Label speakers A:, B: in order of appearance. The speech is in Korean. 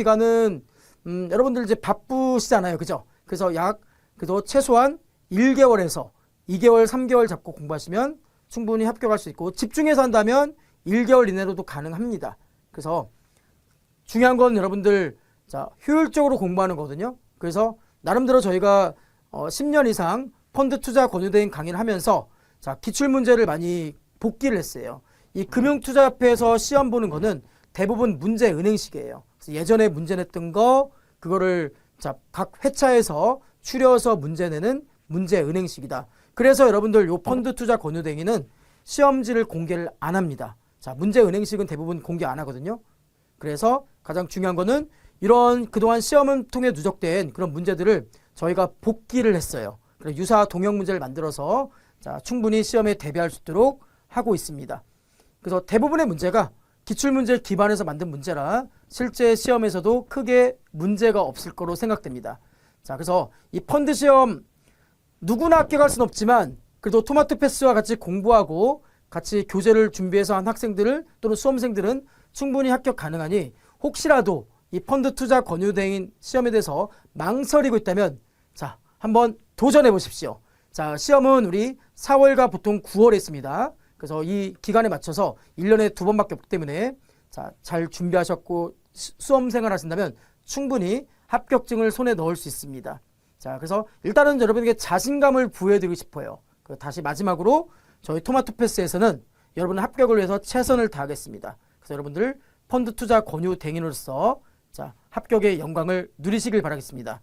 A: 기간은 음, 여러분들 이제 바쁘시잖아요. 그죠? 그래서 약 그래도 최소한 1개월에서 2개월, 3개월 잡고 공부하시면 충분히 합격할 수 있고 집중해서 한다면 1개월 이내로도 가능합니다. 그래서 중요한 건 여러분들 자, 효율적으로 공부하는 거거든요. 그래서 나름대로 저희가 어, 10년 이상 펀드 투자 권유대행 강의를 하면서 자, 기출 문제를 많이 복기를 했어요. 이 금융투자협회에서 시험 보는 거는 대부분 문제 은행식이에요. 예전에 문제 냈던 거 그거를 자, 각 회차에서 추려서 문제 내는 문제 은행식이다. 그래서 여러분들 요 펀드 투자 권유대행위는 시험지를 공개를 안 합니다. 자, 문제 은행식은 대부분 공개 안 하거든요. 그래서 가장 중요한 거는 이런 그동안 시험을 통해 누적된 그런 문제들을 저희가 복기를 했어요. 그래서 유사 동형 문제를 만들어서 자, 충분히 시험에 대비할 수 있도록 하고 있습니다. 그래서 대부분의 문제가 기출 문제를 기반해서 만든 문제라 실제 시험에서도 크게 문제가 없을 거로 생각됩니다. 자, 그래서 이 펀드 시험 누구나 합격할 수는 없지만 그래도 토마토 패스와 같이 공부하고 같이 교재를 준비해서 한 학생들을 또는 수험생들은 충분히 합격 가능하니 혹시라도 이 펀드 투자 권유대행 시험에 대해서 망설이고 있다면 자 한번 도전해 보십시오. 자 시험은 우리 4월과 보통 9월에 있습니다. 그래서 이 기간에 맞춰서 1년에 두 번밖에 없기 때문에 자 잘 준비하셨고 시- 수험 생활 하신다면 충분히 합격증을 손에 넣을 수 있습니다. 자, 그래서 일단은 여러분에게 자신감을 부여해드리고 싶어요. 그 다시 마지막으로 저희 토마토 패스에서는 여러분의 합격을 위해서 최선을 다하겠습니다. 그래서 여러분들 펀드 투자 권유 댕인으로서 자, 합격의 영광을 누리시길 바라겠습니다.